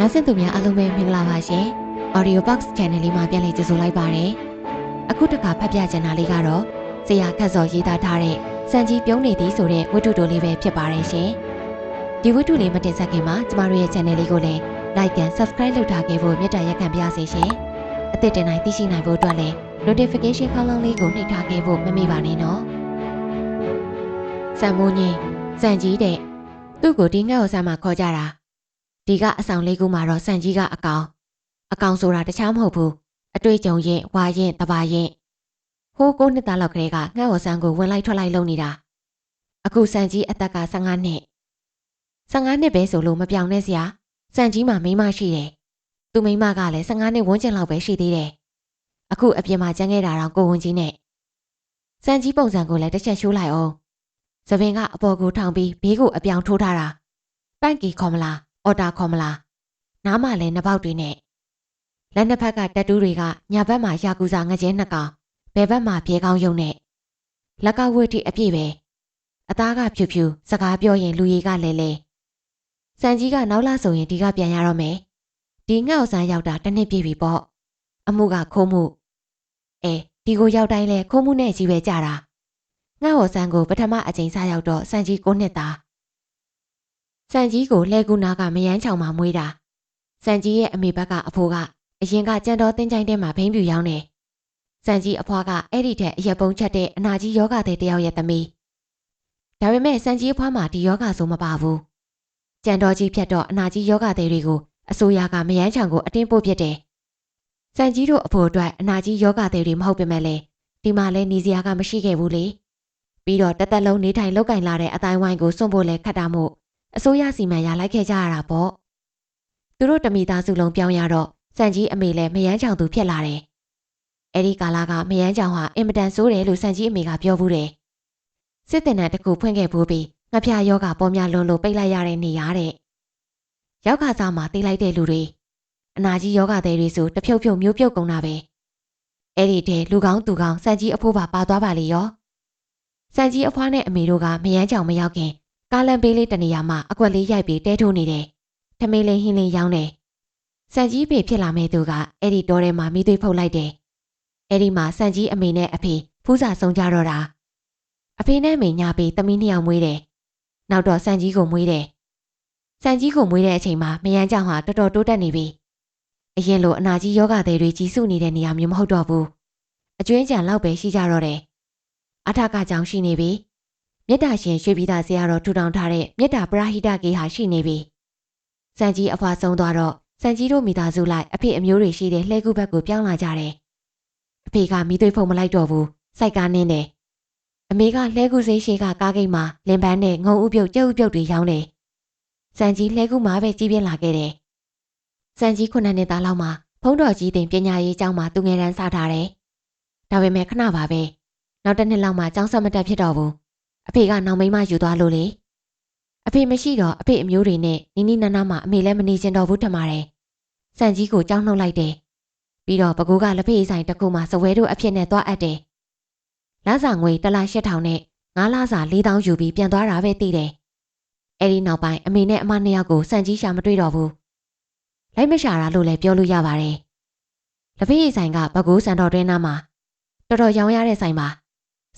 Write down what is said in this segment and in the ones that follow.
နားဆင်သူများအားလုံးပဲမင်္ဂလာပါရှင် Audio Box Channel လေးမှာပြန်လည်ကြိုဆိုလိုက်ပါရစေအခုတစ်ခါဖတ်ပြချင်တာလေးကတော့ဆရာခတ်စော်ရေးသားထားတဲ့စံကြီးပြုံးနေသည်ဆိုတဲ့ဝတ္ထုတိုလေးပဲဖြစ်ပါတယ်ရှင်ဒီဝတ္ထုလေးမတင်ဆက်ခင်မှာကျမတို့ရဲ့ channel လေးကိုလည်း like and subscribe လုပ်ထားခဲ့ဖို့မြတ်တာရက်ခံပါစေရှင်အသစ်တင်တိုင်းသိရှိနိုင်ဖို့အတွက်လည်း notification ခေါင်းလောင်းလေးကိုနှိပ်ထားခဲ့ဖို့မမေ့ပါနဲ့နော်စံမိုးကြီးစံကြီးတဲ့သူ့ကိုဒီငှက်ကိုဆမ်းမှာခေါ်ကြတာ ဒီကအဆောင်လေးခုမှာတော့စံကြီးကအကောင်အကောင်ဆိုတာတခြားမဟုတ်ဘူးအတွေ့အကြုံရင်ဝါရင်တဘာရင်ဟိုးကိုနှစ်သားလောက်ကလေးကငှက်ဝဆန်းကိုဝင်လိုက်ထွက်လိုက်လုပ်နေတာအခုစံကြီးအသက်က15နှစ်15နှစ်ပဲဆိုလို့မပြောင်းနဲ့စရာစံကြီးမှာမိန်းမရှိတယ်သူမိန်းမကလည်း15နှစ်ဝန်းကျင်လောက်ပဲရှိသေးတယ်အခုအပြင်မှာကျန်ခဲ့တာတော့ကိုဝင်ကြီးနဲ့စံကြီးပုံစံကိုလည်းတစ်ချက်ရှိုးလိုက်အောင်သပင်ကအပေါ်ကိုထောင်ပြီးဘေးကိုအပြောင်ထိုးထားတာပန့်ကီခေါ်မလား အော်တာခေါ်မလားနားမလဲနှစ်ပေါက်တွေနဲ့လက်နှစ်ဖက်ကတက်တူးတွေကညာဘက်မှာရာကူစာငကြဲနှစ်ကောင်ဘယ်ဘက်မှာပြေကောင်းယုံနဲ့လက်ကဝတ်ထိအပြည့်ပဲအသားကဖြူဖြူစကားပြောရင်လူရီကလဲလဲစံကြီးကနောက်လာဆိုရင်ဒီကပြန်ရတော့မယ်ဒီငှက်ဥဆန်းရောက်တာတစ်နှစ်ပြည့်ပြီပေါ့အမှုကခိုးမှုအဲဒီကိုရောက်တိုင်းလဲခိုးမှုနဲ့ကြီးပဲကြတာငှက်ဥဆန်းကိုပထမအကြိမ်စားရောက်တော့စံကြီးကိုနှစ်သား စံကြီးကိုလဲကူနာကမယန်းချောင်မှာမွေးတာစံကြီးရဲ့အမေဘက်ကအဖိုးကအရင်ကကြံတော်တင်းချိုင်းထဲမှာဘိန်းပြူရောင်းတယ်စံကြီးအဖွားကအဲ့ဒီထက်အရက်ပုံးချက်တဲ့အနာကြီးယောဂတဲ့တယောက်ရဲ့သမီးဒါပေမဲ့စံကြီးအဖွားမှာဒီယောဂဆိုမပါဘူးကြံတော်ကြီးဖြတ်တော့အနာကြီးယောဂတဲ့တွေကိုအစိုးရကမယန်းချောင်ကိုအတင်းပို့ပစ်တယ်စံကြီးတို့အဖိုးအတွက်အနာကြီးယောဂတဲ့တွေမဟုတ်ပေမဲ့လေဒီမှာလဲနေစရာကမရှိခဲ့ဘူးလေပြီးတော့တသက်လုံးနေထိုင်လောက်ကင်လာတဲ့အတိုင်းဝိုင်းကိုစွန့်ဖို့လဲခတ်တာမို့ အစိုးရစီမံရလိုက်ခဲ့ကြရတာပေါ့သူတို့တမိသားစုလုံးပြောင်းရတော့စံကြီးအမေလည်းမယန်းချောင်သူဖြစ်လာတယ်အဲ့ဒီကာလကမယန်းချောင်ဟာအင်မတန်ဆိုးတယ်လို့စံကြီးအမေကပြောဘူးတယ်စစ်တင်တန်းတစ်ခုဖွင့်ခဲ့ဖို့ပြီးငှက်ပြယောဂပေါ်များလွန်လို့ပိတ်လိုက်ရတဲ့နေရတဲ့ရောက်ခါစားမှာတေးလိုက်တဲ့လူတွေအနာကြီးယောဂသည်တွေဆိုတဖြုတ်ဖြုတ်မျိုးပြုတ်ကုန်တာပဲအဲ့ဒီတဲ့လူကောင်းသူကောင်းစံကြီးအဖိုးပါပါသွားပါလေရောစံကြီးအဖွားနဲ့အမေတို့ကမယန်းချောင်မရောက်ခင် ကားလန်ပေးလေးတနေရာမှာအကွက်လေးရိုက်ပြီးတဲထိုးနေတယ်။ထမင်းလေးဟင်းလေးရောင်းတယ်။စံကြီးဖေဖြစ်လာမဲ့သူကအဲ့ဒီတောထဲမှာမိသွေးဖုတ်လိုက်တယ်။အဲ့ဒီမှာစံကြီးအမေနဲ့အဖေဖူးစာဆုံးကြတော့တာ။အဖေနဲ့မေညာပြီးသမီးနှစ်ယောက်မွေးတယ်။နောက်တော့စံကြီးကိုမွေးတယ်။စံကြီးကိုမွေးတဲ့အချိန်မှာမယန်းကြောင်ဟာတော်တော်တိုးတက်နေပြီ။အရင်လိုအနာကြီးယောဂသည်တွေကြီးစုနေတဲ့နေရာမျိုးမဟုတ်တော့ဘူး။အကျွင်းကြံလောက်ပဲရှိကြတော့တယ်။အထကကြောင်ရှိနေပြီ။ မြတ်တာရှင်ရွှေပြည်သားဆရာတော်ထူထောင်ထားတဲ့မြတ်တာပရာဟိတကေဟာရှိနေပြီ။စံကြီးအဖွာဆုံးသွားတော့စံကြီးတို့မိသားစုလိုက်အဖေအမျိုးတွေရှိတဲ့လှဲကူဘက်ကိုပြောင်းလာကြတယ်။အဖေကမိသွေးဖုံမလိုက်တော့ဘူး။စိုက်ကနင်းတယ်။အမေကလှဲကူစိတ်ရှိကကားဂိတ်မှာလင်ပန်းနဲ့ငုံဥပြုတ်ကြက်ဥပြုတ်တွေရောင်းတယ်။စံကြီးလှဲကူမှာပဲကြီးပြင်းလာခဲ့တယ်။စံကြီးခုနှစ်နှစ်သားလောက်မှာဖုံးတော်ကြီးတင်ပညာရေးကျောင်းမှာသူငယ်တန်းစထားတယ်။ဒါပေမဲ့ခဏပါပဲ။နောက်တစ်နှစ်လောက်မှကျောင်းဆက်မတက်ဖြစ်တော့ဘူး။ အဖေကနောင်မိန်းမယူသွားလို့လေအဖေမရှိတော့အဖေအမျိုးတွေနဲ့နီနီနာနာမှအမေလည်းမနေချင်တော့ဘူးထင်ပါတယ်စံကြီးကိုကြောင်းနှုတ်လိုက်တယ်ပြီးတော့ပကူကလက်ဖေးဆိုင်တစ်ခုမှစဝဲတို့အဖြစ်နဲ့သွားအပ်တယ်လစာငွေတစ်လ8000နဲ့ငါးလစာ4000ယူပြီးပြန်သွားတာပဲသိတယ်အဲ့ဒီနောက်ပိုင်းအမေနဲ့အမနှစ်ယောက်ကိုစံကြီးရှာမတွေ့တော့ဘူးလိုက်မရှာတာလို့လည်းပြောလို့ရပါတယ်လက်ဖေးဆိုင်ကပကူစံတော်တွင်းနားမှာတော်တော်ရောင်းရတဲ့ဆိုင်ပါ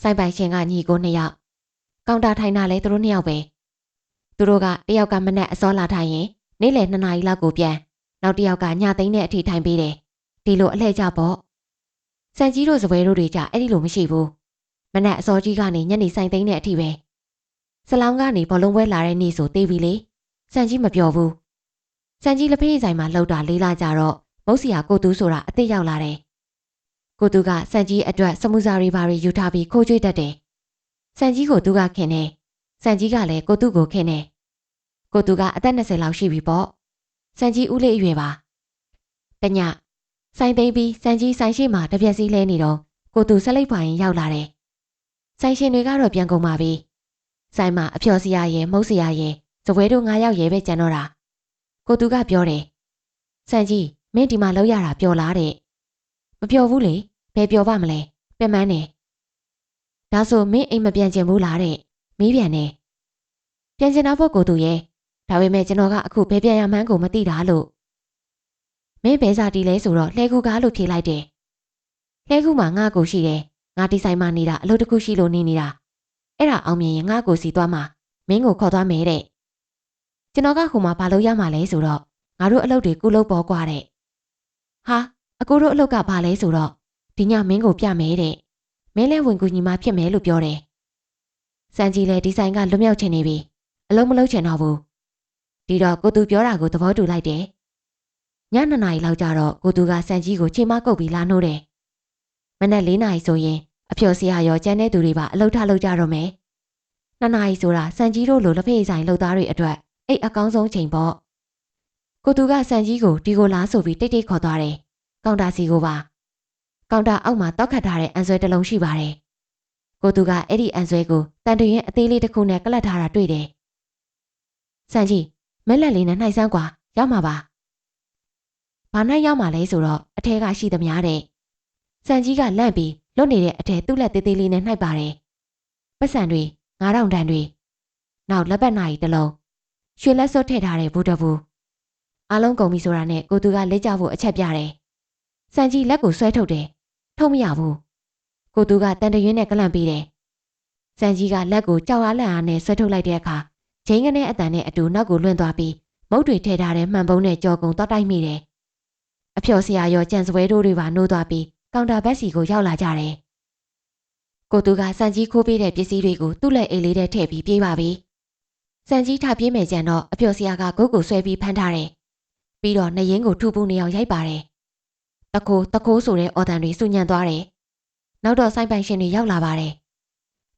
ဆိုင်ပိုင်ရှင်ကညီကိုနှစ်ယောက် ကောင်တာထိုင်တာလဲသူတို့နှစ်ယောက်ပဲသူတို့ကတယောက်ကမနဲ့အစောလာထိုင်ရင်နေ့လယ်2နာရီလောက်ကိုပြန်နောက်တစ်ယောက်ကညသိန်းနဲ့အထိထိုင်ပေးတယ်ဒီလိုအလှည့်ကြပေါ့စံကြီးတို့စပွဲတို့တွေကြအဲ့ဒီလိုမရှိဘူးမနဲ့အစောကြီးကနေညနေဆိုင်သိန်းနဲ့အထိပဲစလောင်းကနေဘောလုံးပွဲလာတဲ့နေ့ဆိုတေးပြီလေစံကြီးမပြောဘူးစံကြီးလက်ဖေးဆိုင်မှာလှုပ်တာလေးလာကြတော့မုတ်စီယာကိုတူးဆိုတာအစ်စ်ရောက်လာတယ်ကိုတူကစံကြီးအတွက်စမှုစာရီဘာတွေယူထားပြီးခိုးကြွေးတတ်တယ် စံကြီးကိုသူကခင်တယ်စံကြီးကလည်းကိုသူ့ကိုခင်တယ်ကိုသူကအသက်20လောက်ရှိပြီပေါ့စံကြီးဦးလေးအရွယ်ပါတညဆိုင်သိမ်းပြီးစံကြီးဆိုင်ရှိမှတပြက်စီးလဲနေတော့ကိုသူဆက်လိုက်ပါရင်ရောက်လာတယ်ဆိုင်ရှင်တွေကတော့ပြန်ကုန်ပါပြီဆိုင်မှာအဖျော်စရာရဲ့မုတ်စရာရဲ့ဇပွဲတို့၅ယောက်ရဲ့ပဲကျန်တော့တာကိုသူကပြောတယ်စံကြီးမင်းဒီမှာလောက်ရတာပျော်လားတဲ့မပျော်ဘူးလေဘယ်ပျော်ပါမလဲပင်မနေ ဒါဆိုမင်းအိမ်မပြန်ကျင်ဘူးလားတဲ့မီးပြန်နေပြန်ကျင်တော့ဖို့ကိုသူရဲ့ဒါပေမဲ့ကျွန်တော်ကအခုဘယ်ပြန်ရမှန်းကိုမသိတာလို့ မင်းဘဲစားတီလဲဆိုတော့လှဲကူကားလို့ဖြေလိုက်တယ်လှဲကူမှာငါ့ကိုရှိတယ်ငါဒီဆိုင်မှာနေတာအလုပ်တစ်ခုရှိလို့နေနေတာအဲ့ဒါအောင်မြင်ရင်ငါ့ကိုစီသွားမှာမင်းကိုခေါ်သွားမယ်တဲ့ကျွန်တော်ကဟိုမှာဘာလို့ရမှာလဲဆိုတော့ငါတို့အလုပ်တွေကုလုပ်ပေါ်กว่าတဲ့ဟာအကိုတို့အလုပ်ကဘာလဲဆိုတော့ဒီညမင်းကိုပြမယ်တဲ့ မင်းလဲဝင်ကူညီမဖြစ်မယ်လို့ပြောတယ်စံကြီးလဲဒီဆိုင်ကလွတ်မြောက်ချင်နေပြီအလုံးမလုံးချင်တော့ဘူးဒီတော့ကိုသူပြောတာကိုသဘောတူလိုက်တယ်ညနေနာရီလောက်ကျတော့ကိုသူကစံကြီးကိုချိန်မကုတ်ပြီးလာနှိုးတယ်မနက်၄နာရီဆိုရင်အဖျော်ဆရာရောကျန်တဲ့သူတွေပါအလုပ်ထလုပ်ကြတော့မယ်နှစ်နာရီဆိုတာစံကြီးတို့လိုလက်ဖေးဆိုင်လုပ်သားတွေအတွက်အိတ်အကောင်းဆုံးချိန်ပေါ့ကိုသူကစံကြီးကိုဒီကိုလားဆိုပြီးတိတ်တိတ်ခေါ်သွားတယ်ကောင်တာစီကိုပါ ကောင်တာအောက်မှာတောက်ခတ်ထားတဲ့အန်ဆွဲတစ်လုံးရှိပါတယ်ကိုသူကအဲ့ဒီအန်ဆွဲကိုတန်တရင်အသေးလေးတစ်ခုနဲ့ကလတ်ထားတာတွေ့တယ်စံကြီးမဲလက်လေးနဲ့နှိုက်ဆန်းကွာရောက်မှာပါဘာနိုင်ရောက်မှာလဲဆိုတော့အထဲကရှိသမျှတဲ့စံကြီးကလန့်ပြီးလွတ်နေတဲ့အထဲသူ့လက်သေးသေးလေးနဲ့နှိုက်ပါတယ်ပတ်စံတွေ9000တန်တွေနောက်လက်ပတ်နာရီတစ်လုံးရွှေလက်စွပ်ထည့်ထားတဲ့ဘူးတဘူးအားလုံးကုန်ပြီဆိုတာနဲ့ကိုသူကလက်ကြဖို့အချက်ပြတယ်စံကြီးလက်ကိုဆွဲထုတ်တယ် ထုတ်မရဘူးကိုသူကတန်တရွင်းနဲ့ကလန့်ပေးတယ်စံကြီးကလက်ကိုကြောက်အားလန့်အားနဲ့ဆွဲထုတ်လိုက်တဲ့အခါဂျိန်းကနေအတန်နဲ့အတူနောက်ကိုလွင့်သွားပြီးမုတ်တွေထည့်ထားတဲ့မှန်ပုံးနဲ့ကြော်ကုံတော့တိုက်မိတယ်အဖျော်ဆရာရောကြံစပွဲတို့တွေပါနိုးသွားပြီးကောင်တာဘက်စီကိုရောက်လာကြတယ်ကိုသူကစံကြီးခိုးပေးတဲ့ပစ္စည်းတွေကိုသူ့လက်အိတ်လေးထဲထည့်ပြီးပြေးပါပြီစံကြီးထပြေးမယ်ကြံတော့အဖျော်ဆရာကဂုတ်ကိုဆွဲပြီးဖမ်းထားတယ်ပြီးတော့နှရင်ကိုထူပူနေအောင်ရိုက်ပါတယ် တခိုးတခိုးဆိုတဲ့အော်တန်တွေစူညံသွားတယ်နောက်တော့စိုင်းပိုင်ရှင်တွေရောက်လာပါတယ်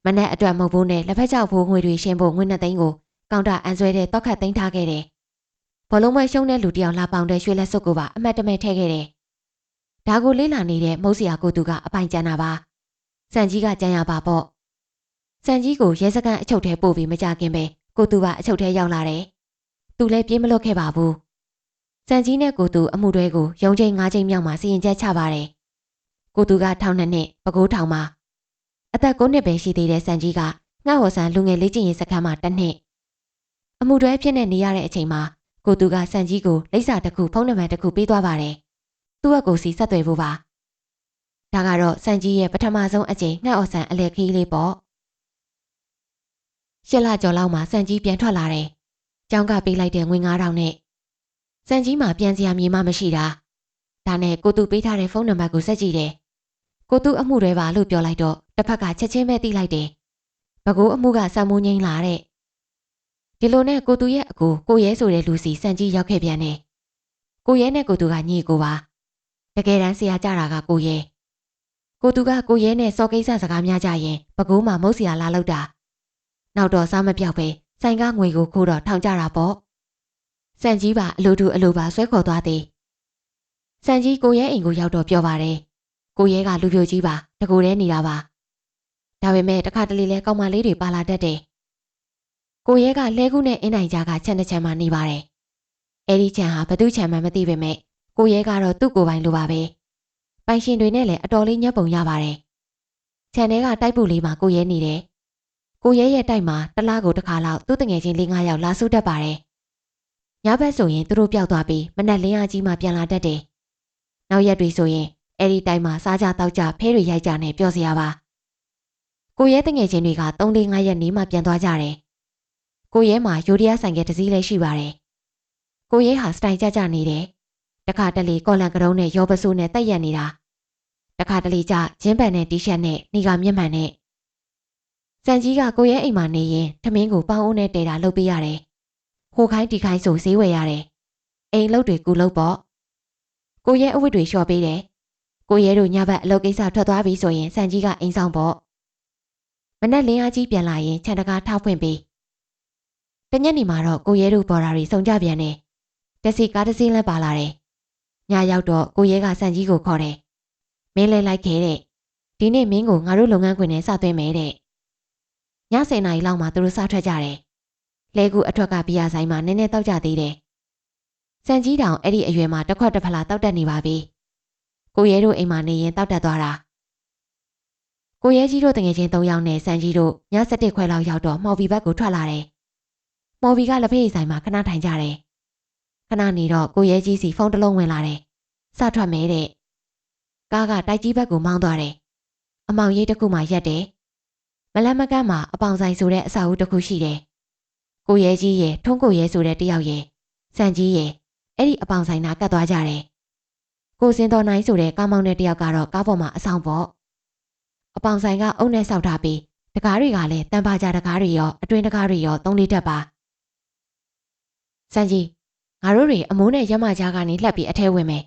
မနက်အတွက်မဟုတ်ဘူးနဲ့လက်ဖက်ကြောက်ဖိုးငွေတွေရှင်းဖို့ငွေနှစ်သိန်းကိုကောင်တာအန်ဆွဲတဲ့တောက်ခတ်သိမ်းထားခဲ့တယ်။ဘောလုံးပွဲရှုံးတဲ့လူတယောက်လာပေါင်တဲ့ရွှေလက်စုပ်ကိုပါအမတ်တမဲထည့်ခဲ့တယ်။ဒါကိုလေးလာနေတဲ့မုတ်စရာကိုသူကအပိုင်ကျန်တာပါ။စံကြီးကကြံရပါပေါ့။စံကြီးကိုရဲစခန်းအချုပ်ထဲပို့ပြီးမကြခင်ပဲကိုသူကအချုပ်ထဲရောက်လာတယ်။သူလည်းပြေးမလွတ်ခဲ့ပါဘူး။ စံကြီးနဲ့ကိုသူအမှုတွဲကိုရုံချိန်၅ချိန်မြောက်မှာစီရင်ချက်ချပါတယ်။ကိုသူကထောင်နှစ်နှစ်ပကိုးထောင်မှာအသက်9နှစ်ပဲရှိသေးတဲ့စံကြီးကငှက်ဝဆန်လူငယ်လေးကျင်ရင်စခန်းမှာတစ်နှစ်အမှုတွဲဖြစ်နေနေရတဲ့အချိန်မှာကိုသူကစံကြီးကိုလိပ်စာတစ်ခုဖုန်းနံပါတ်တစ်ခုပေးသွားပါတယ်။သူ့အကူစီဆက်သွယ်ဖို့ပါ။ဒါကတော့စံကြီးရဲ့ပထမဆုံးအကြိမ်ငှက်အော်ဆန်အလဲခီးလေးပေါ့။ရှစ်လကျော်လောက်မှာစံကြီးပြန်ထွက်လာတယ်။ကျောင်းကပေးလိုက်တဲ့ငွေ9000နဲ့ စံကြီးမှာပြန်စရာမြေမမရှိတာ။ဒါနဲ့ကိုသူပေးထားတဲ့ဖုန်းနံပါတ်ကိုဆက်ကြည့်တယ်။ကိုသူအမှုတွေပါလို့ပြောလိုက်တော့တစ်ဖက်ကချက်ချင်းပဲသိလိုက်တယ်။ဘကိုးအမှုကစံမိုးငိမ့်လာတဲ့ဒီလိုနဲ့ကိုသူရဲ့အကိုကိုရဲဆိုတဲ့လူစီစံကြီးရောက်ခဲ့ပြန်တယ်။ကိုရဲနဲ့ကိုသူကညီကိုပါ။တကယ်တမ်းဆရာကြတာကကိုရဲ။ကိုသူကကိုရဲနဲ့စော်ကိစ္စစကားများကြရင်ပကိုးမှာမုတ်ဆရာလာလောက်တာ။နောက်တော့စားမပြောက်ပဲဆိုင်ကငွေကိုခိုးတော့ထောင်ကြတာပေါ့။ စံကြီးပါအလိုတူအလိုပါဆွဲခေါ်သွားသည်။စံကြီးကိုရဲအိမ်ကိုရောက်တော့ပြောပါတယ်။ကိုရဲကလူပြိုကြီးပါတကူတည်းနေတာပါ။ဒါပေမဲ့တခါတလေလဲကောင်းမလေးတွေပါလာတတ်တယ်။ကိုရဲကလဲကူးနဲ့အင်းနိုင်ကြားကခြံတစ်ခြံမှာနေပါတယ်။အဲဒီခြံဟာဘသူခြံမှမသိပေမဲ့ကိုရဲကတော့သူ့ကိုယ်ပိုင်လိုပါပဲ။ပိုင်ရှင်တွေနဲ့လည်းအတော်လေးညက်ပုံရပါတယ်။ခြံထဲကတိုက်ပူလေးမှာကိုရဲနေတယ်။ကိုရဲရဲ့တိုက်မှာတလားကိုတစ်ခါလောက်သူ့တငယ်ချင်းလေး၅ယောက်လာစုတတ်ပါတယ်။ ညဘက်ဆိုရင်သူတို့ပျောက်သွားပြီးမနက်လင်းအားကြီးမှပြန်လာတတ်တယ်။နောက်ရက်တွေဆိုရင်အဲဒီတိုက်မှာစားကြတောက်ကြဖဲတွေရိုက်ကြနဲ့ပြောစရာပါ။ကိုရဲတငယ်ချင်းတွေက3-5ရက်နေမှပြန်သွားကြတယ်ကိုရဲမှာယူရီးယားဆိုင်ကတစ်စည်းလေးရှိပါတယ်။ကိုရဲဟာစတိုင်ကြကြနေတယ်။တခါတလေကော်လန်ကရုံးနဲ့ရောပစိုးနဲ့တက်ရက်နေတာ။တခါတလေကျဂျင်းပန်နဲ့တီရှပ်နဲ့နေကမျက်မှန်နဲ့စံကြီးကကိုရဲအိမ်မှာနေရင်ထမင်းကိုပေါင်းအိုးနဲ့တဲတာလုပ်ပေးရတယ်။ ဟိုခိုင်းဒီခိုင်းဆိုဈေးဝယ်ရတယ်။အိမ်လုတ်တွေကူလုတ်ပေါ့။ကိုရဲအဝတ်တွေလျှော်ပေးတယ်။ကိုရဲတို့ညဘက်အလုပ်ကိစ္စထွက်သွားပြီဆိုရင်စံကြီးကအိမ်ဆောင်ပေါ့။မနက်လင်းအားကြီးပြန်လာရင်ခြံတကားထောက်ဖွင့်ပြီးတညနေမှာတော့ကိုရဲတို့ပေါ်တာတွေစုံကြပြန်တယ်။တက်စီကားတစ်စီးလည်းပါလာတယ်။ညရောက်တော့ကိုရဲကစံကြီးကိုခေါ်တယ်။မင်းလဲလိုက်ခဲ့တဲ့။ဒီနေ့မင်းကိုငါတို့လုပ်ငန်းခွင်နဲ့စသွင်းမယ်တဲ့။ည10နာရီလောက်မှသူတို့စထွက်ကြတယ်။ လဲကူအထွက်ကဘီယာဆိုင်မှာနည်းနည်းတောက်ကြသေးတယ်။စံကြီးတောင်အဲ့ဒီအရွယ်မှာတစ်ခွက်တစ်ဖလားတောက်တက်နေပါပြီ။ကိုရဲတို့အိမ်မှာနေရင်တောက်တက်သွားတာ။ကိုရဲကြီးတို့တငယ်ချင်း၃ယောက်နဲ့စံကြီးတို့ည7ခွဲလောက်ရောက်တော့မှော်ဘီဘက်ကိုထွက်လာတယ်မော်ဘီကလက်ဖေးဆိုင်မှာခဏထိုင်ကြတယ်။ခဏနေတော့ကိုရဲကြီးစီဖုန်းတစ်လုံးဝင်လာတယ်စထွက်မယ်တဲ့ကားကတိုက်ကြီးဘက်ကိုမောင်းသွားတယ်အမောင်ရိပ်တစ်ခုမှရက်တယ်မလန်းမကန်းမှာအပေါင်ဆိုင်ဆိုတဲ့အဆောက်အဦတစ်ခုရှိတယ် ကိုရဲကြီးရဲ့ထုံးကိုရဲဆိုတဲ့တယောက်ရဲ့စံကြီးရဲ့အဲ့ဒီအပေါင်ဆိုင်နာကတ်သွားကြတယ်ကိုစင်တော်နိုင်ဆိုတဲ့ကားမောင်းတဲ့တယောက်ကတော့ကားပေါ်မှာအဆောင်ပေါ့အပေါင်ဆိုင်ကအုံနဲ့ဆောက်ထားပြီးတကားတွေကလည်းတန်ပါကြတကားတွေရောအတွင်းတကားတွေရောသုံးလေးတက်ပါစံကြီးငါတို့တွေအမိုးနဲ့ရမကြားကနေလှက်ပြီးအထဲဝင်မယ်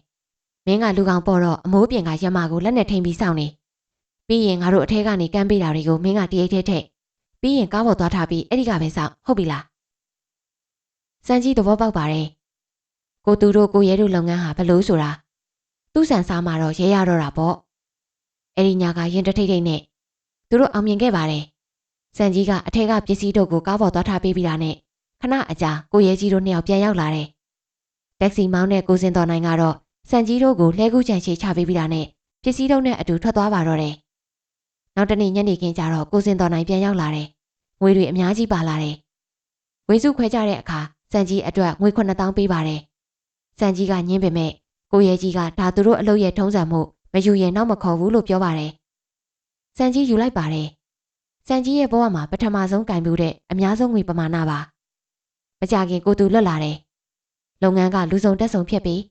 မင်းကလူကောင်ပေါ်တော့အမိုးပြင်ကရမကိုလက်နဲ့ထိန်ပြီးစောင့်နေပြီးရင်ငါတို့အထဲကနေကမ်းပေးတာတွေကိုမင်းကတရိပ်ထဲထည့်ပြီးရင်ကားပေါ်သွားထားပြီးအဲ့ဒီကပဲစောင့်ဟုတ်ပြီလား စံကြီးသဘောပေါက်ပါတယ်ကိုသူတို့ကိုရဲတို့လုပ်ငန်းဟာဘလို့ဆိုတာသူ့ဆန်စားမှာတော့ရဲရတော့တာပေါ့အဲ့ဒီညာကရင်တထိတ်ထိတ်နဲ့သူတို့အောင်မြင်ခဲ့ပါတယ်စံကြီးကအထက်ကပစ္စည်းတို့ကိုကားပေါ်သွားထားပေးပြီးတာနဲ့ခဏအကြာကိုရဲကြီးတို့နှစ်ယောက်ပြန်ရောက်လာတယ်။တက်ဆီမောင်းတဲ့ကိုစင်တော်နိုင်ကတော့စံကြီးတို့ကိုလဲကူးချန်ချေချပေးပြီးတာနဲ့ပစ္စည်းတို့နဲ့အတူထွက်သွားပါတော့တယ်။နောက်တနေ့ညနေခင်းကျတော့ကိုစင်တော်နိုင်ပြန်ရောက်လာတယ်။ငွေတွေအများကြီးပါလာတယ်။ဝေစုခွဲကြတဲ့အခါ စံကြီးအတွက်ငွေ9000ပေးပါတယ်။စံကြီးကညင်းပေမဲ့ကိုရဲကြီးကဒါသူတို့အလုပ်ရဲ့ထုံးစံမှုမယူရင်နောက်မခေါ်ဘူးလို့ပြောပါတယ်။စံကြီးယူလိုက်ပါတယ်။စံကြီးရဲ့ဘဝမှာပထမဆုံးကင်မှုတဲ့အများဆုံးငွေပမာဏပါ။မကြခင်ကိုသူလွတ်လာတယ်။လုပ်ငန်းကလူစုံတက်ဆုံဖြစ်ပြီး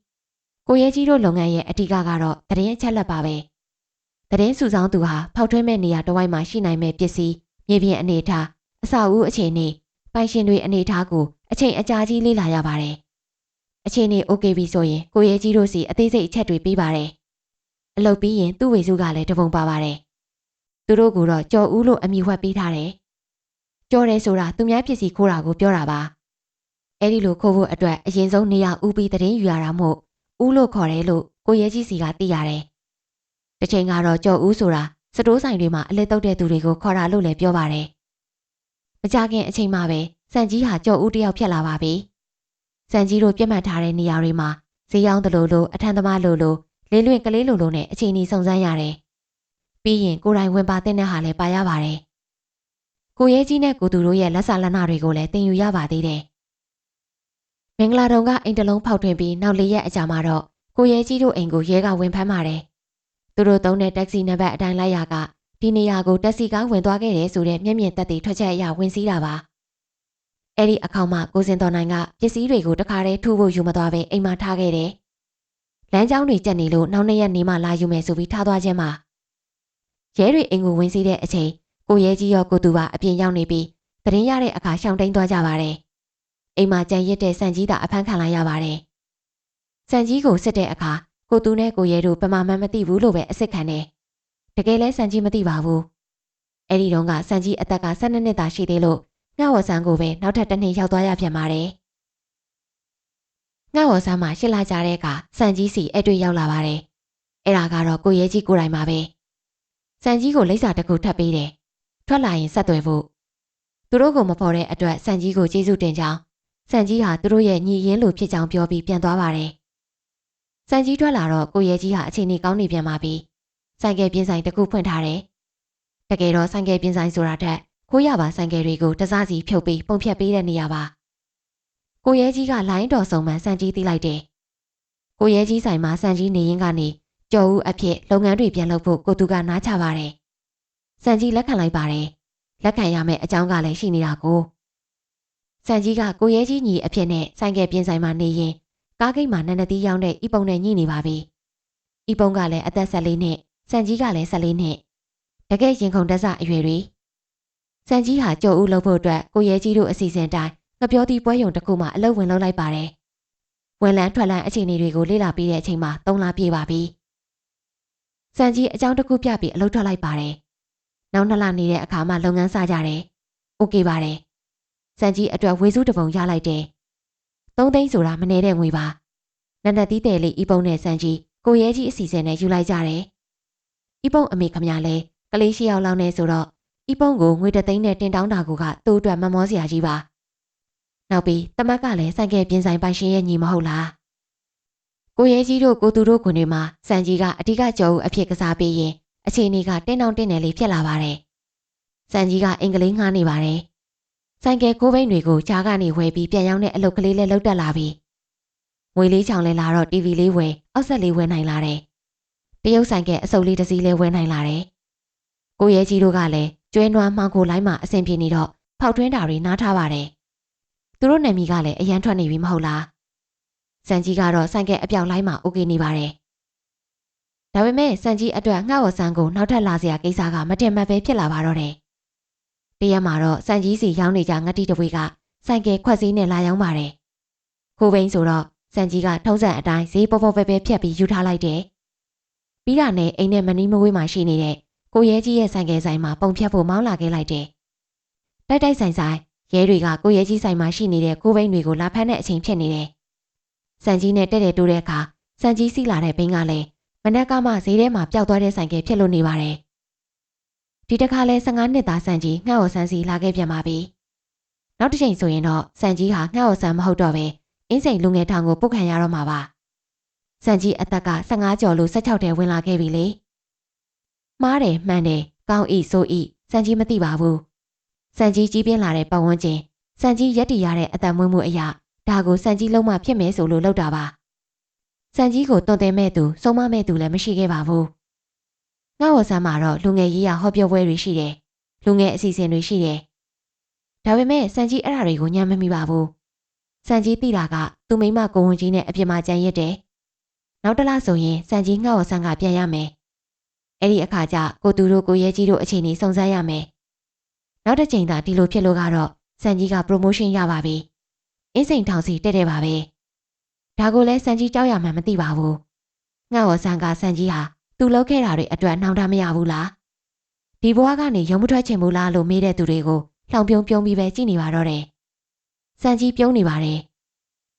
ကိုရဲကြီးတို့လုပ်ငန်းရဲ့အဓိကကတော့တရင်အချက်လက်ပါပဲ။တရင်စုဆောင်သူဟာဖောက်ထွင်းမဲ့နေရာတစ်ဝိုက်မှာရှိနိုင်မဲ့ပစ္စည်းမြေပြင်အနေအထားအဆောက်အဦအခြေအနေ ပိုင်ရှင်တွေအနေအထားကိုအချိန်အကြာကြီးလေ့လာရပါတယ်။အခြေအနေ OK ပြီဆိုရင်ကိုရဲကြီးတို့စီအသေးစိတ်အချက်တွေပေးပါတယ်။အလုပ်ပြီးရင်သူ့ဝေစုကလည်းတပုံပါပါတယ်။သူတို့ကတော့ကြော်ဦးလို့အမည်ဝှက်ပေးထားတယ်။ကြော်တယ်ဆိုတာသူများပစ္စည်းခိုးတာကိုပြောတာပါ။အဲ့ဒီလိုခိုးဖို့အတွက်အရင်ဆုံးနေရာဦးပြီးတရင်ယူရတာမို့ဦးလို့ခေါ်တယ်လို့ကိုရဲကြီးစီကသိရတယ်။တစ်ချိန်ကတော့ကြော်ဦးဆိုတာစတိုးဆိုင်တွေမှာအလက်တုပ်တဲ့သူတွေကိုခေါ်တာလို့လည်းပြောပါတယ်။ မကြခင်အချိန်မှပဲစံကြီးဟာကြော်ဦးတယောက်ဖြစ်လာပါပြီ။စံကြီးတို့ပြတ်မှတ်ထားတဲ့နေရာတွေမှာဈေးရောင်းတလို့လို့အထန်သမားလို့လို့လေးလွင့်ကလေးလိုလိုနဲ့အချိန်ကြီးစုံစမ်းရတယ်။ပြီးရင်ကိုတိုင်ဝင်ပါတဲ့နဲ့ဟာလည်းပါရပါတယ်။ကိုရဲကြီးနဲ့ကိုသူတို့ရဲ့လက်စာလက်နတွေကိုလည်းတင်ယူရပါသေးတယ်။မင်္ဂလာတုံကအိမ်တလုံးဖောက်ထွင်းပြီးနောက်လေးရက်အကြာမှာတော့ကိုရဲကြီးတို့အိမ်ကိုရဲကဝင်ဖမ်းပါတယ်။သူတို့သုံးတဲ့တက္ကစီနံပါတ်အတိုင်းလိုက်ရက ဒီနေရာကိုတက်စီကားဝင်သွားခဲ့တယ်ဆိုတဲ့မျက်မြင်သက်သေထွက်ချက်အရဝင်စည်းတာပါ။အဲ့ဒီအခေါက်မှာကိုစင်တော်နိုင်ကပစ္စည်းတွေကိုတခါတည်းထူဖို့ယူမသွားဘဲအိမ်မှာထားခဲ့တယ်။လမ်းကြောင်းတွေကျက်နေလို့နောက်နှစ်ရက်နေမှလာယူမယ်ဆိုပြီးထားသွားခြင်းပါ။ရဲတွေအိမ်ကိုဝင်စည်းတဲ့အချိန်ကိုရဲကြီးရောကိုသူပါအပြင်ရောက်နေပြီးတရင်ရတဲ့အခါရှောင်တိန်သွားကြပါတယ်အိမ်မှာကြံရစ်တဲ့စံကြီးသာအဖမ်းခံလိုက်ရပါတယ်။စံကြီးကိုစစ်တဲ့အခါကိုသူနဲ့ကိုရဲတို့ပမာမှန်မသိဘူးလို့ပဲအစ်စ်ခံတယ်။ တကယ်လဲစံကြီးမသိပါဘူး။အဲ့ဒီတုန်းကစံကြီးအသက်က12နှစ်သာရှိသေးလို့ငှဝဆန်းကိုပဲနောက်ထပ်တစ်နှစ်ရောက်သွားရပြန်ပါတယ်။ငှဝဆန်းမှာရှစ်လကြာတဲ့အခါစံကြီးစီအဲ့တွေ့ရောက်လာပါတယ်။အဲ့ဒါကတော့ကိုရဲကြီးကိုယ်တိုင်ပါပဲ။စံကြီးကိုလိပ်စာတစ်ခုထပ်ပေးတယ်။ထွက်လာရင်ဆက်သွယ်ဖို့သူတို့ကိုမဖော်တဲ့အတွက်စံကြီးကိုကျေးဇူးတင်ကြောင်းစံကြီးဟာသူတို့ရဲ့ညီရင်းလိုဖြစ်ကြောင်းပြောပြီးပြန်သွားပါတယ်။စံကြီးထွက်လာတော့ကိုရဲကြီးဟာအခြေအနေကောင်းနေပြန်ပါပြီ။ ဆိုင်ကယ်ပြင်းဆိုင်တစ်ခုဖွင့်ထားတယ်။တကယ်တော့ဆိုင်ကယ်ပြင်းဆိုင်ဆိုတာထက်ခိုးရပါဆိုင်ကယ်တွေကိုတစားစီဖြုတ်ပြီးပုံဖြတ်ပေးတဲ့နေရာပါ။ကိုရဲကြီးကလိုင်းတော်ဆောင်မှန်စံကြီးသိလိုက်တယ်။ကိုရဲကြီးဆိုင်မှာစံကြီးနေရင်ကနေကြော်ဦးအဖြစ်လုပ်ငန်းတွေပြန်လုပ်ဖို့ကိုသူကနားချပါတယ်။စံကြီးလက်ခံလိုက်ပါတယ်။လက်ခံရမယ့်အကြောင်းကလည်းရှိနေတာကို။စံကြီးကကိုရဲကြီးညီအဖြစ်နဲ့ဆိုင်ကယ်ပြင်ဆိုင်မှာနေရင်ကားဂိတ်မှာနန္ဒတိရောင်းတဲ့ဤပုံနဲ့ညှိနေပါပြီ။ဤပုံကလည်းအသက်14နှစ် စံကြီးကလည်း14နှစ်တကယ်ရင်ခုန်တက်ဆအရွယ်တွေစံကြီးဟာကြော်ဦးလုပ်ဖို့အတွက်ကိုရဲကြီးတို့အစီအစဉ်တိုင်းငပြောသည့်ပွဲရုံတစ်ခုမှအလုပ်ဝင်လုပ်လိုက်ပါတယ်။ဝန်လန်းထွက်လန်းအခြေအနေတွေကိုလေ့လာပြီးတဲ့အချိန်မှာ၃လပြည့်ပါပြီ။စံကြီးအကြောင်းတစ်ခုပြပြီးအလုပ်ထွက်လိုက်ပါတယ်။နောက်နှစ်လနေတဲ့အခါမှလုပ်ငန်းစကြတယ်။ OK ပါတယ်။စံကြီးအတွက်ဝေစုတပုံရလိုက်တယ်။သုံးသိန်းဆိုတာမနေတဲ့ငွေပါ။နန္ဒတိတဲ့လေးဤပုံနဲ့စံကြီးကိုရဲကြီးအစီအစဉ်နဲ့ယူလိုက်ကြတယ်။ ဤပုံအမေခမလဲကလေးရှိအောင်လောင်းနေဆိုတော့ဤပုံကိုငွေတသိန်းနဲ့တင်တောင်းတာကသူ့အတွက်မမောစရာကြီးပါ။နောက်ပြီးတမက်ကလည်းဆိုင်ကယ်ပြင်ဆိုင်ပိုင်ရှင်ရဲ့ညီမဟုတ်လား။ကိုရဲကြီးတို့ကိုသူတို့ခွင်တွေမှာစံကြီးကအဓိကကြော်ဦးအဖြစ်ကစားပေးရင်အခြေအနေကတင်းတောင်တင်းတယ်လေးဖြစ်လာပါတယ်။စံကြီးကအင်္ဂလိပ်ငှားနေပါတယ်။ဆိုင်ကယ်ကိုဘိန်းတွေကိုကြားကနေဝယ်ပြီးပြန်ရောက်တဲ့အလုပ်ကလေးလည်းလုပ်တတ်လာပြီငွေလေးချောင်လဲလာတော့ TV လေးဝယ်အောက်ဆက်လေးဝယ်နိုင်လာတယ် တရုတ်ဆိုင်ကအစုပ်လေးတစ်စီးလဲဝယ်နိုင်လာတယ်။ကိုရဲကြီးတို့ကလည်းကျွဲနွားမှောင်ကိုလိုက်မှအဆင်ပြေနေတော့ဖောက်ထွင်းတာတွေနားထားပါတယ်။သူတို့နယ်မြေကလည်းအရန်ထွက်နေပြီမဟုတ်လား။စံကြီးကတော့ဆိုင်ကအပြောက်လိုက်မှအိုကေနေပါတယ်။ဒါပေမဲ့စံကြီးအတွက်ငှက်ဝဆန်းကိုနောက်ထပ်လာစရာကိစ္စကမတင်မပဲဖြစ်လာပါတော့တယ်။တရက်မှာတော့စံကြီးစီရောက်နေကြငတိတဝေကဆိုင်ကခွက်စည်းနဲ့လာရောက်ပါတယ်။ခိုးဘိန်းဆိုတော့စံကြီးကထုံးစံအတိုင်းဈေးပေါ်ပေါ်ပဲပဲဖြတ်ပြီးယူထားလိုက်တယ်။ ပြီးတာနဲ့အိမ်နဲ့မနီးမဝေးမှာရှိနေတဲ့ကိုရဲကြီးရဲ့ဆိုင်ကယ်ဆိုင်မှာပုံဖြတ်ဖို့မောင်းလာခဲ့လိုက်တယ်တိုက်တိုက်ဆိုင်ဆိုင်ရဲတွေကကိုရဲကြီးဆိုင်မှာရှိနေတဲ့ခိုးဘိန်းတွေကိုလာဖမ်းတဲ့အချိန်ဖြစ်နေတယ်စံကြီးနဲ့တဲ့တဲ့တိုးတဲ့အခါစံကြီးစီးလာတဲ့ဘိန်းကလည်းမနက်ကမှဈေးထဲမှာပျောက်သွားတဲ့ဆိုင်ကယ်ဖြစ်လို့နေပါတယ်ဒီတစ်ခါလဲ15နှစ်သားစံကြီးငှက်ော်ဆန်းစီလာခဲ့ပြန်ပါပြီနောက်တစ်ချိန်ဆိုရင်တော့စံကြီးဟာငှက်ော်ဆန်းမဟုတ်တော့ပဲအင်းစိန်လူငယ်ထောင်ကိုပုတ်ခံရတော့မှာပါ စံကြီးအသက်က15ကျော်လို့16တဲဝင်လာခဲ့ပြီလေမှားတယ်မှန်တယ်ကောင်းဤဆိုဤစံကြီးမသိပါဘူးစံကြီးကြီးပြင်းလာတဲ့ပတ်ဝန်းကျင်စံကြီးရက်တည်ရတဲ့အတန်မွေးမှုအရာဒါကိုစံကြီးလုံးမဖြစ်မယ်ဆိုလို့လောက်တာပါစံကြီးကိုတွန်တင်မဲ့သူစုံမမဲ့သူလည်းမရှိခဲ့ပါဘူးငှက်ဝဆန်းမှာတော့လူငယ်ရေးရဟောပြောပွဲတွေရှိတယ်လူငယ်အစီအစဉ်တွေရှိတယ်ဒါပေမဲ့စံကြီးအဲ့ဓာတွေကိုညံမမိပါဘူးစံကြီးသိတာကသူမိမကိုဝန်ကြီးနဲ့အပြစ်မှာကြံရစ်တယ် နောက်တစ်လဆိုရင်စံကြီးငှက်ဝဆန်းကပြန်ရမယ်အဲ့ဒီအခါကျကိုသူတို့ကိုရဲကြီးတို့အခြေအနေစုံစမ်းရမယ်နောက်တစ်ချိန်သာဒီလိုဖြစ်လို့ကတော့စံကြီးက promotion ရပါပြီအင်းစိန်ထောင်စီတက်တဲ့ပါပဲဒါကိုလဲစံကြီးကြောက်ရမှန်းမသိပါဘူးငှက်ဝဆန်းကစံကြီးဟာသူလုပ်ခဲ့တာတွေအတွက်နှောင်တမရဘူးလားဒီဘဝကနေရုံမထွက်ချင်ဘူးလားလို့မေးတဲ့သူတွေကိုလှောင်ပြုံးပြုံးပြီးပဲကြည့်နေပါတော့တယ်စံကြီးပြုံးနေပါတယ်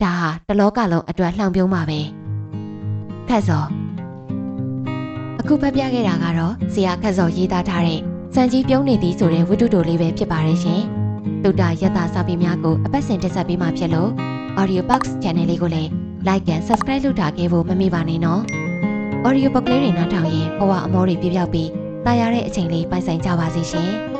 ဒါဟာတလောကလုံးအတွက်လှောင်ပြုံးပါပဲ ခက်စောအခုဖတ်ပြခဲ့တာကတော့ဆရာခက်စောရေးသားထားတဲ့စံကြီးပြုံးနေသည်ဆိုတဲ့ဝတ္ထုတိုလေးပဲဖြစ်ပါတယ်ရှင်တုတ္တယတ္တစာပေများကိုအပတ်စဉ်တက်ဆက်ပေးမှဖြစ်လို့ Audio Box Channel လေးကိုလည်း Like and Subscribe လုပ်ထားခဲ့ဖို့မမေ့ပါနဲ့နော် Audio Book လေးတွေနားထောင်ရင်ဘဝအမောတွေပြပြောက်ပြီးတာယာတဲ့အချိန်လေးပိုင်ဆိုင်ကြပါစေရှင်